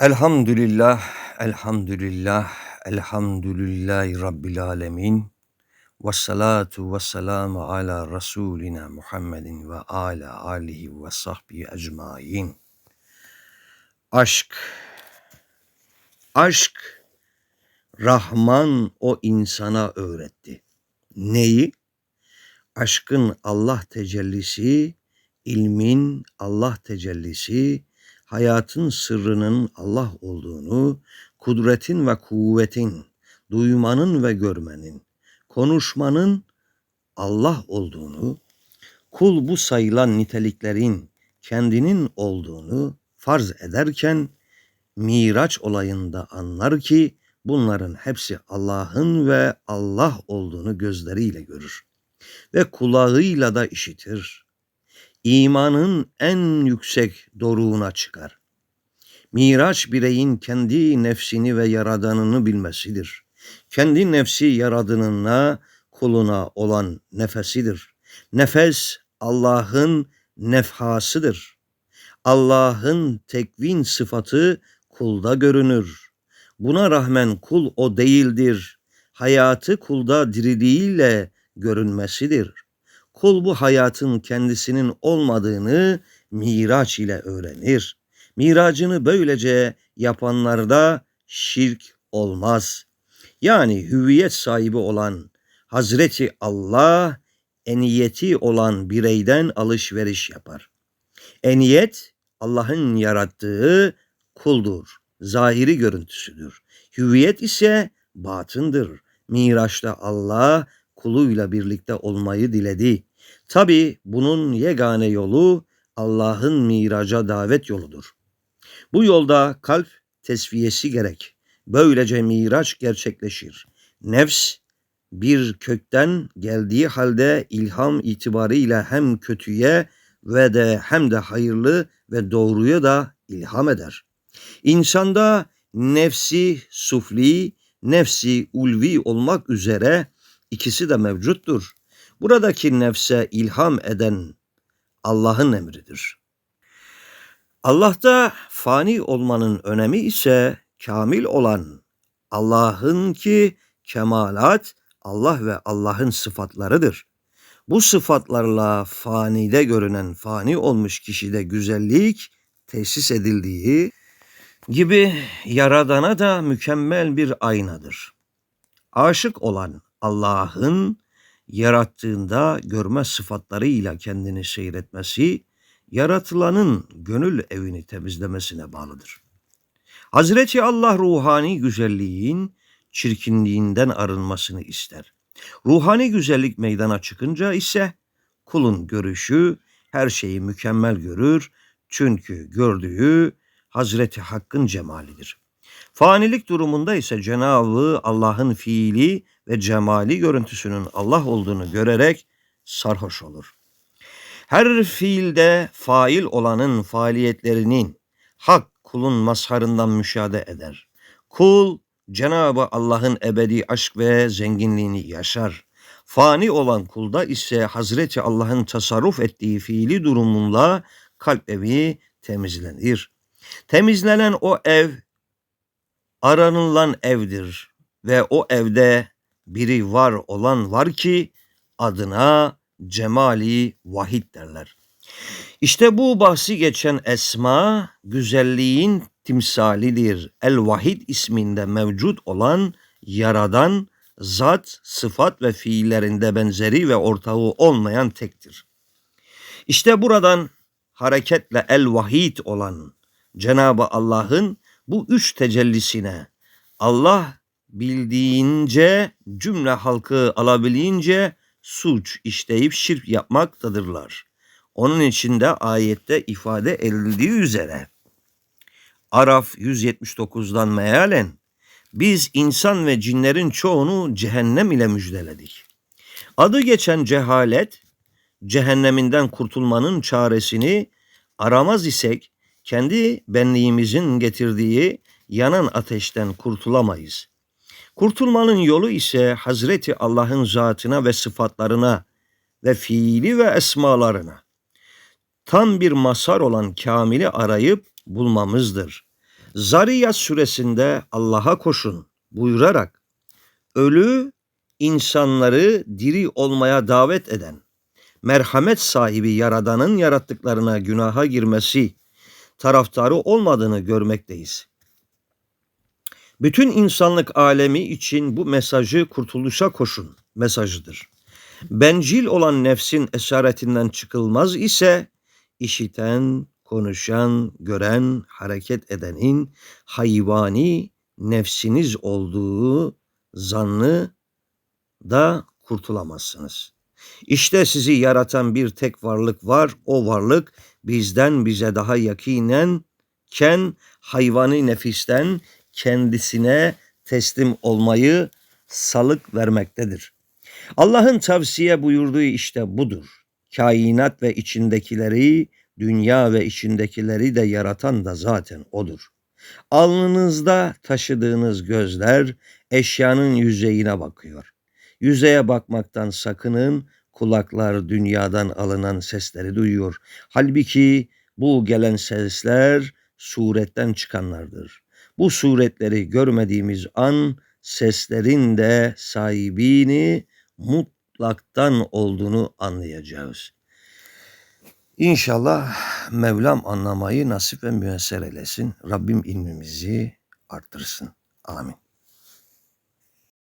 Elhamdülillah, elhamdülillah, elhamdülillahi Rabbil alemin. Ve salatu ve selamu ala Resulina Muhammedin ve ala alihi ve sahbihi ecmain. Aşk, aşk, Rahman o insana öğretti. Neyi? Aşkın Allah tecellisi, ilmin Allah tecellisi, hayatın sırrının Allah olduğunu, kudretin ve kuvvetin, duymanın ve görmenin, konuşmanın Allah olduğunu, kul bu sayılan niteliklerin kendinin olduğunu farz ederken Miraç olayında anlar ki bunların hepsi Allah'ın ve Allah olduğunu gözleriyle görür ve kulağıyla da işitir imanın en yüksek doruğuna çıkar. Miraç bireyin kendi nefsini ve yaradanını bilmesidir. Kendi nefsi yaradınına, kuluna olan nefesidir. Nefes Allah'ın nefhasıdır. Allah'ın tekvin sıfatı kulda görünür. Buna rağmen kul o değildir. Hayatı kulda diriliğiyle görünmesidir.'' Kul bu hayatın kendisinin olmadığını miraç ile öğrenir. Miracını böylece yapanlarda şirk olmaz. Yani hüviyet sahibi olan Hazreti Allah eniyeti olan bireyden alışveriş yapar. Eniyet Allah'ın yarattığı kuldur. Zahiri görüntüsüdür. Hüviyet ise batındır. Miraçta Allah kuluyla birlikte olmayı diledi. Tabi bunun yegane yolu Allah'ın miraca davet yoludur. Bu yolda kalp tesviyesi gerek. Böylece miraç gerçekleşir. Nefs bir kökten geldiği halde ilham itibarıyla hem kötüye ve de hem de hayırlı ve doğruya da ilham eder. İnsanda nefsi sufli, nefsi ulvi olmak üzere ikisi de mevcuttur. Buradaki nefse ilham eden Allah'ın emridir. Allah'ta fani olmanın önemi ise kamil olan Allah'ın ki kemalat Allah ve Allah'ın sıfatlarıdır. Bu sıfatlarla fanide görünen fani olmuş kişide güzellik tesis edildiği gibi yaradana da mükemmel bir aynadır. Aşık olan Allah'ın yarattığında görme sıfatlarıyla kendini seyretmesi, yaratılanın gönül evini temizlemesine bağlıdır. Hazreti Allah ruhani güzelliğin çirkinliğinden arınmasını ister. Ruhani güzellik meydana çıkınca ise kulun görüşü her şeyi mükemmel görür çünkü gördüğü Hazreti Hakk'ın cemalidir. Fanilik durumunda ise Cenabı Allah'ın fiili ve cemali görüntüsünün Allah olduğunu görerek sarhoş olur. Her fiilde fail olanın faaliyetlerinin hak kulun mazharından müşahede eder. Kul Cenabı Allah'ın ebedi aşk ve zenginliğini yaşar. Fani olan kulda ise Hazreti Allah'ın tasarruf ettiği fiili durumunla kalp evi temizlenir. Temizlenen o ev aranılan evdir ve o evde biri var olan var ki adına cemali vahid derler. İşte bu bahsi geçen esma güzelliğin timsalidir. El Vahid isminde mevcut olan yaradan zat, sıfat ve fiillerinde benzeri ve ortağı olmayan tektir. İşte buradan hareketle El Vahid olan Cenabı Allah'ın bu üç tecellisine Allah bildiğince cümle halkı alabildiğince suç işleyip şirk yapmaktadırlar. Onun için de ayette ifade edildiği üzere Araf 179'dan mealen biz insan ve cinlerin çoğunu cehennem ile müjdeledik. Adı geçen cehalet cehenneminden kurtulmanın çaresini aramaz isek kendi benliğimizin getirdiği yanan ateşten kurtulamayız. Kurtulmanın yolu ise Hazreti Allah'ın zatına ve sıfatlarına ve fiili ve esmalarına tam bir masar olan kamili arayıp bulmamızdır. Zariyat suresinde Allah'a koşun buyurarak ölü insanları diri olmaya davet eden merhamet sahibi Yaradan'ın yarattıklarına günaha girmesi taraftarı olmadığını görmekteyiz. Bütün insanlık alemi için bu mesajı kurtuluşa koşun mesajıdır. Bencil olan nefsin esaretinden çıkılmaz ise işiten, konuşan, gören, hareket edenin hayvani nefsiniz olduğu zannı da kurtulamazsınız. İşte sizi yaratan bir tek varlık var. O varlık bizden bize daha yakinen ken hayvani nefisten kendisine teslim olmayı salık vermektedir. Allah'ın tavsiye buyurduğu işte budur. Kainat ve içindekileri, dünya ve içindekileri de yaratan da zaten odur. Alnınızda taşıdığınız gözler eşyanın yüzeyine bakıyor. Yüzeye bakmaktan sakının, kulaklar dünyadan alınan sesleri duyuyor. Halbuki bu gelen sesler suretten çıkanlardır. Bu suretleri görmediğimiz an seslerin de sahibini mutlaktan olduğunu anlayacağız. İnşallah Mevlam anlamayı nasip ve müyesser eylesin. Rabbim ilmimizi arttırsın. Amin.